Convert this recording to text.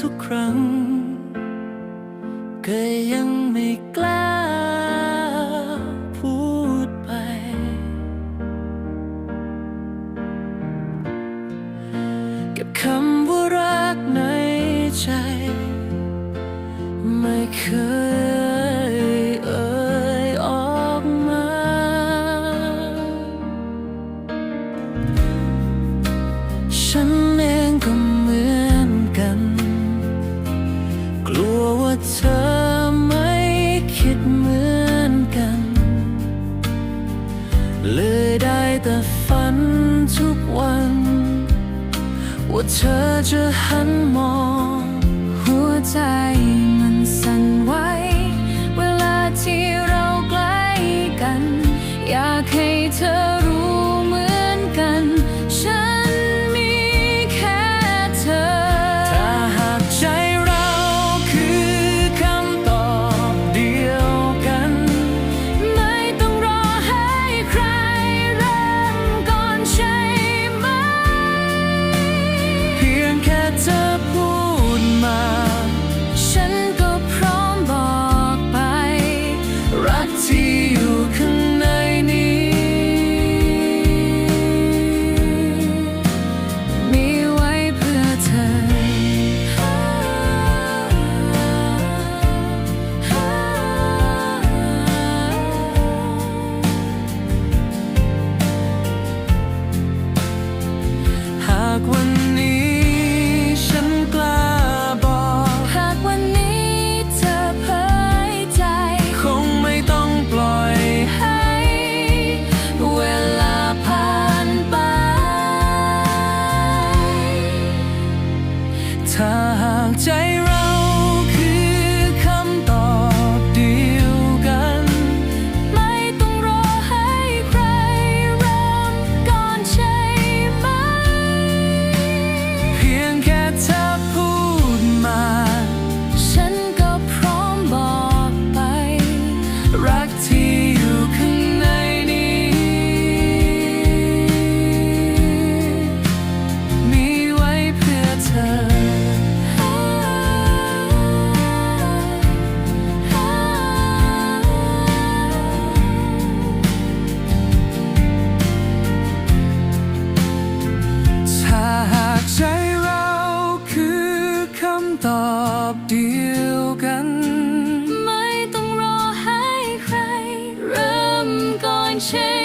ทุกครั้ง ก็ยังไม่กล้าพูดไป เก็บคำว่ารักในใจ ไม่เคยเอ่ยออกมา ฉันเองก็ แต่ฝันทุกวัน ว่าเธอจะหันมอง หัวใจมันสั่นไหว like when you ใจเราคือคำตอบเดียวกัน ไม่ต้องรอให้ใคร เริ่มก่อนใช่